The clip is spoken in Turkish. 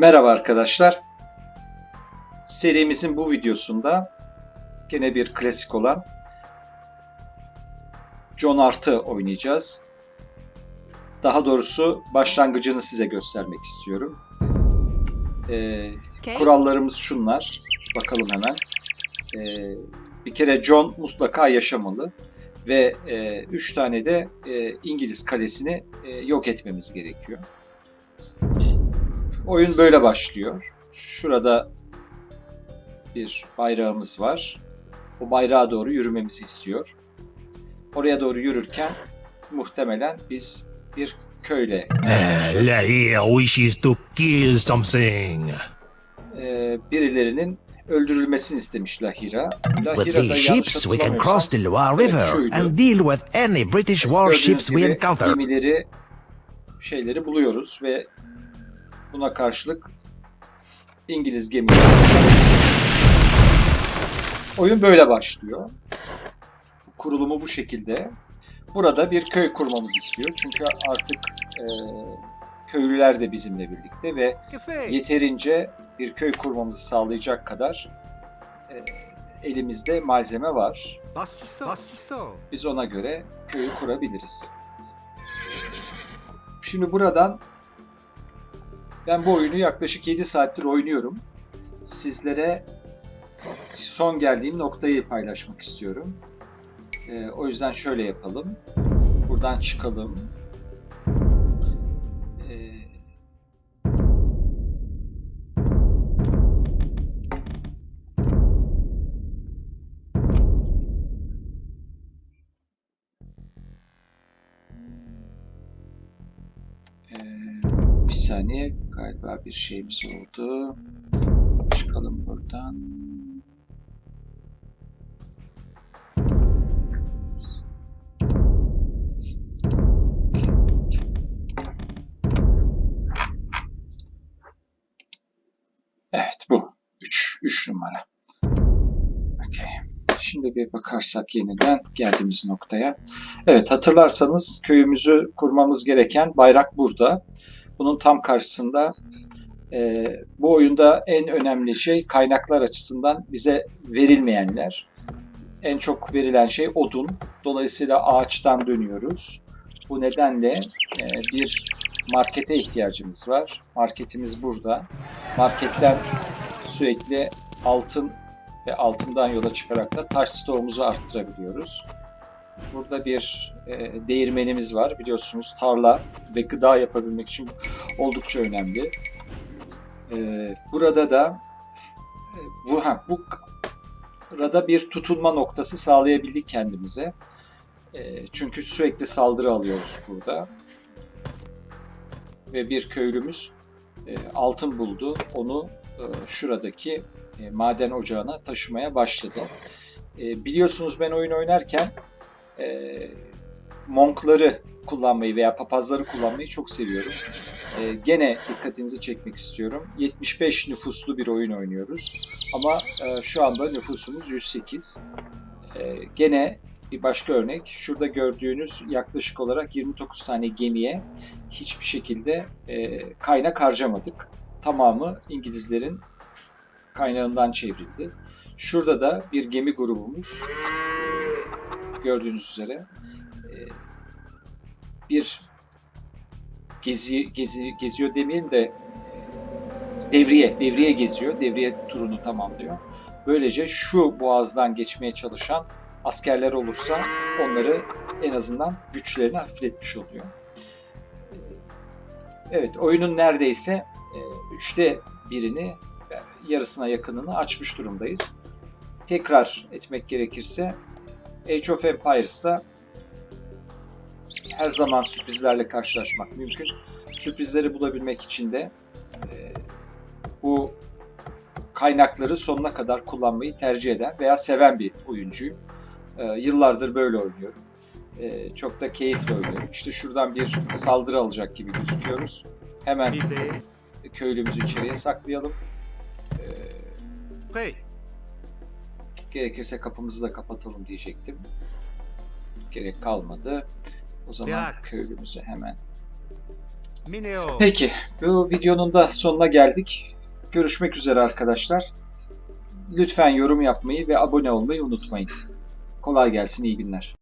Merhaba arkadaşlar. Serimizin bu videosunda gene bir klasik olan John Art'ı oynayacağız. Daha doğrusu başlangıcını size göstermek istiyorum. Ee, Okay. kurallarımız şunlar. Bakalım hemen. Ee, bir kere John mutlaka yaşamalı ve 3 tane de e, İngiliz kalesini e, yok etmemiz gerekiyor. Oyun böyle başlıyor. Şurada bir bayrağımız var. O bayrağa doğru yürümemizi istiyor. Oraya doğru yürürken muhtemelen biz bir köyle Uh, Lahir wishes to kill something. e, birilerinin öldürülmesini istemiş Lahira. With Lahira da these yanlış ships, we can cross the Loire River şuydu. and deal with any British warships gördüğünüz we gibi encounter. gemileri şeyleri buluyoruz ve buna karşılık İngiliz gemileri Oyun böyle başlıyor. Kurulumu bu şekilde. Burada bir köy kurmamızı istiyor. Çünkü artık e, köylüler de bizimle birlikte ve yeterince bir köy kurmamızı sağlayacak kadar e, elimizde malzeme var. Biz ona göre köyü kurabiliriz. Şimdi buradan ben bu oyunu yaklaşık 7 saattir oynuyorum. Sizlere son geldiğim noktayı paylaşmak istiyorum. Ee, o yüzden şöyle yapalım. Buradan çıkalım. Ee, bir saniye galiba bir şeyimiz oldu. Çıkalım buradan. Evet bu. 3. 3 numara. Okey. Şimdi bir bakarsak yeniden geldiğimiz noktaya. Evet hatırlarsanız köyümüzü kurmamız gereken bayrak burada. Bunun tam karşısında e, bu oyunda en önemli şey kaynaklar açısından bize verilmeyenler. En çok verilen şey odun. Dolayısıyla ağaçtan dönüyoruz. Bu nedenle e, bir markete ihtiyacımız var. Marketimiz burada. Marketten sürekli altın ve altından yola çıkarak da taş stoğumuzu arttırabiliyoruz. Burada bir e, değirmenimiz var biliyorsunuz tarla ve gıda yapabilmek için oldukça önemli. E, burada da e, bu ha, bu burada bir tutunma noktası sağlayabildik kendimize. E, çünkü sürekli saldırı alıyoruz burada. Ve bir köylümüz e, altın buldu. Onu e, şuradaki e, maden ocağına taşımaya başladı. E, biliyorsunuz ben oyun oynarken e, monkları kullanmayı veya papazları kullanmayı çok seviyorum. E, gene dikkatinizi çekmek istiyorum. 75 nüfuslu bir oyun oynuyoruz. Ama e, şu anda nüfusumuz 108. E, gene bir başka örnek. Şurada gördüğünüz yaklaşık olarak 29 tane gemiye hiçbir şekilde e, kaynak harcamadık. Tamamı İngilizlerin kaynağından çevrildi. Şurada da bir gemi grubumuz gördüğünüz üzere e, bir gezi gezi geziyor demeyelim de e, devriye devriye geziyor. Devriye turunu tamamlıyor. Böylece şu boğazdan geçmeye çalışan askerler olursa onları en azından güçlerini hafifletmiş oluyor. E, Evet, oyunun neredeyse üçte birini, yarısına yakınını açmış durumdayız. Tekrar etmek gerekirse Age of Empires'ta her zaman sürprizlerle karşılaşmak mümkün. Sürprizleri bulabilmek için de e, bu kaynakları sonuna kadar kullanmayı tercih eden veya seven bir oyuncuyum. E, yıllardır böyle oynuyorum. E, çok da keyifli oynuyorum. İşte şuradan bir saldırı alacak gibi gözüküyoruz. Hemen köylümüzü içeriye saklayalım. E, gerekirse kapımızı da kapatalım diyecektim. Gerek kalmadı. O zaman köylümüzü hemen Mineo. Peki, bu videonun da sonuna geldik. Görüşmek üzere arkadaşlar. Lütfen yorum yapmayı ve abone olmayı unutmayın. Kolay gelsin, iyi günler.